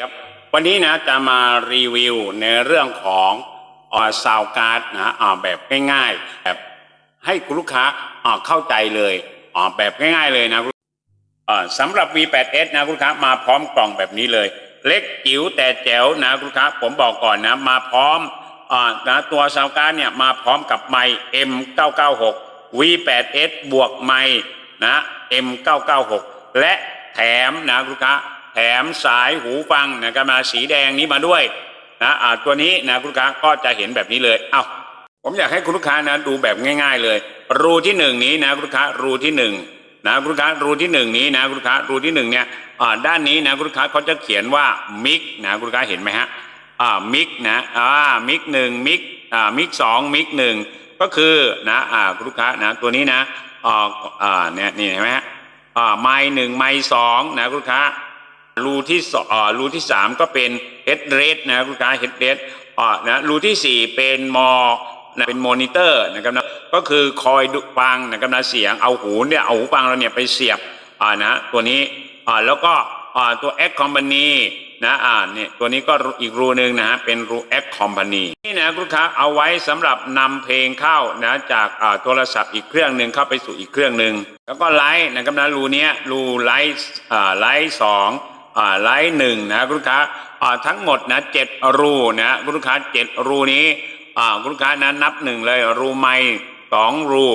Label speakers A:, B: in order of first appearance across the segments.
A: ครับวันนี้นะจะมารีวิวในเรื่องของออซาวการ์ดนะอ่าแบบง่ายๆแบบให้คุณลูกค้าอ่าเข้าใจเลยอ่าแบบง่ายๆเลยนะสำหรับ V8S นะคุณลูกค้ามาพร้อมกล่องแบบนี้เลย เล็กจิ๋วแต่แจ๋วนะคุณลูกค้าผมบอกก่อนนะ มาพร้อมอนะตัวซาวการ์ดเนี่ยมาพร้อมกับไมค์ M996 V8S บวกไมค์นะ M996 และแถมนะคุณลูกค้า แถมสายหูฟังนะครับมาสีแดงนี้มาด้วยนะอ่าตัวนี้นะคุณลูกค้าก็จะเห็นแบบนี้เลยเอา้าผมอยากให้คุณลูกค้านะดูแบบง่าย ๆ เลย รูที่หนึ่งนี้นะคุณลูกค้ารูที่หนึ่งนะคุณลูกค้ารูที่หนึ่งนี้นะคุณลูกค้ารูที่หนึ่งเนี่ยอ่าด้านนี้นะคุณลูกค้าเขาจะเขียนว่ามิกนะคุณลูกค้าเห็นไหมฮะอ่ามิกนะอ่ามิกหนึ่งมิกอ่ามิกสองมิกหนึ่งก็คือนะอ่าคุณลูกค้านะตัวนี้นะอ่าอ่าเนี่ยนี่เห็นไหมฮะอ่าไม้หนึ่งไม้สองนะคุณลูกค้า รูที่สองรูที่สามก็เป็นเฮดเรสนะคุณลูกค้าเฮดเรสอ่านะรูที่สี่เป็นมอนะเป็นมอนิเตอร์นะครับนะก็คือคอยดูฟังนะครับนะเสียงเอาหูเนี่ยเอาหูฟังเราเนี่ยไปเสียบอ่านะตัวนี้อ่าแล้วก็อ่าตัวแอคคอมพานีนะอ่าเนี่ยตัวนี้ก็อีกรูหนึ่งนะฮะเป็นรูแอคคอมพานีนี่นะคุณลูกค้าเอาไว้สำหรับนำเพลงเข้านะจากอ่าโทรศัพท์อีกเครื่องหนึ่งเข้าไปสู่อีกเครื่องหนึ่งแล้วก็ไลท์นะครับนะรูเนี้ยรูไลท์อ่าไลท์สอง ไลท์หนึ่งนะคุณลูกค้าทั้งหมดนะเจ็ดรูนะคุณลูกค้าเจ็ดรูนี้คุณลูกค้านะนับหนึ่งเลยรูไม่สองรู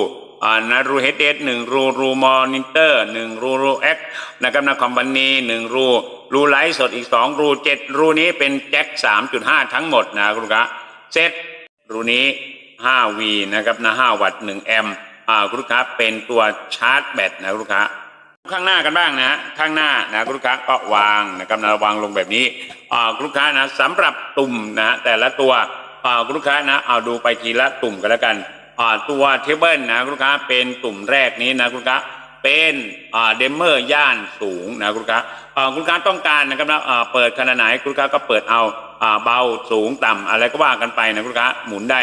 A: นะรูเฮดเดหนึ่งรูรูมอนิเตอร์หนึ่งรูรูแอคนะครับนะคอมพานีหนึ่งรูรูไลท์สดอีกสองรูเจ็ดรูนี้เป็นแจ็คสามจุดห้าทั้งหมดนะคุณลูกค้าเซตรูนี้ห้าวีนะครับนะห้าวัตต์หนึ่งแอมป์คุณลูกค้าเป็นตัวชาร์จแบตนะคุณลูกค้า ข้างหน้ากันบ้างนะข้างหน้านะคุณลูกค้าก็วางนะครับนะวางลงแบบนี้อ่าคุณลูกค้านะสำหรับตุ่มนะแต่ละตัวอ่าคุณลูกค้านะเอาดูไปทีละตุ่มกันแล้วกันอ่าตัวเทเบิลนะคุณลูกค้าเป็นตุ่มแรกนี้นะคุณลูกค้าเป็นอ่าเดมเมอร์ย่านสูงนะคุณลูกค้าอ่าคุณลูกค้าต้องการนะครับนะอ่าเปิดขนาดไหนคุณลูกค้าก็เปิดเอาอ่าเบาสูงต่ำอะไรก็ว่ากันไปนะคุณลูกค้าหมุนได้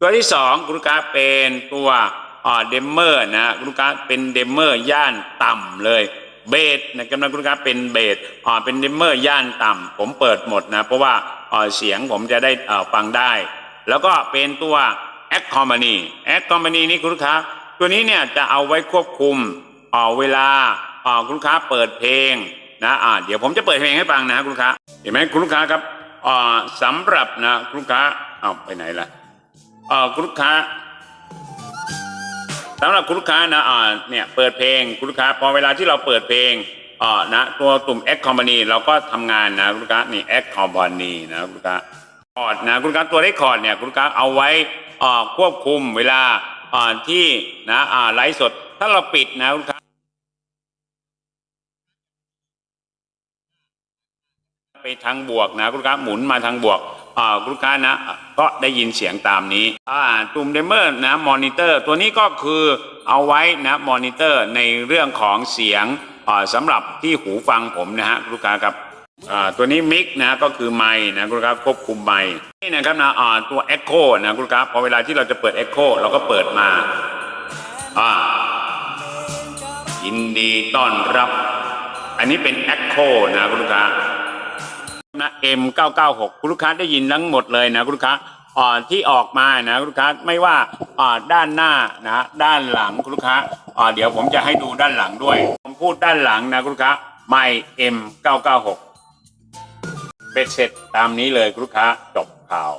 A: ตัวที่สองคุณลูกค้าเป็นตัว อ่าเดมเมอร์นะคุณลูกค้าเป็นเดมเมอร์ย่านต่ำเลยเบสนะครับคุณลูกค้าเป็นเบสอ่าเป็นเดมเมอร์ย่านต่ำผมเปิดหมดนะเพราะว่าอ่าเสียงผมจะได้อ่าฟังได้ แล้วก็เป็นตัวแอคคอมพานีแอคคอมพานีนี่คุณลูกค้าตัวนี้เนี่ยจะเอาไว้ควบคุมอ่าเวลาอ่าคุณลูกค้าเปิดเพลงนะอ่าเดี๋ยวผมจะเปิดเพลงให้ฟังนะคุณลูกค้าเห็นไหมคุณลูกค้าครับอ่าสำหรับนะคุณลูกค้าเอาไปไหนล่ะอ่อคุณลูกค้า สำหรับคุณลูกค้านะอ่าเนี่ยเปิดเพลงคุณลูกค้าพอเวลาที่เราเปิดเพลงอ่านะตัวตุ่ม X Company เราก็ทำงานนะคุณลูกค้านี่ X Company นะคุณลูกค้าคอร์ดนะคุณลูกค้าตัวเลขคอร์ดเนี่ยคุณลูกค้าเอาไว้อ่าควบคุมเวลาอ่าที่นะอ่าไลฟ์สดถ้าเราปิดนะคุณลูกค้าไปทางบวกนะคุณลูกค้าหมุนมาทางบวก ลูกค้านะก็ได้ยินเสียงตามนี้ตุ่มเดมเมอร์นะมอนิเตอร์ตัวนี้ก็คือเอาไว้นะมอนิเตอร์ในเรื่องของเสียงสำหรับที่หูฟังผมนะฮะคุณลูกค้าครับตัวนี้มิกนะก็คือไมค์นะคุณลูกค้าควบคุมไมค์นี่นะครับนะตัว Echo นะคุณลูกค้าพอเวลาที่เราจะเปิด Echo เราก็เปิดมาอ่ายินดีต้อนรับ อันนี้เป็น Echo นะคุณ ลูกค้านะ M996 คุณลูกค้าได้ยินทั้งหมดเลยนะคุณลูกค้าอ่าที่ออกมานะคุณลูกค้าไม่ว่าอ่าด้านหน้านะด้านหลังคุณลูกค้าอ่าเดี๋ยวผมจะให้ดูด้านหลังด้วยผมพูดด้านหลังนะคุณลูกค้าไม่ M996 เบ็ดเสร็จตามนี้เลยคุณลูกค้าจบข่าว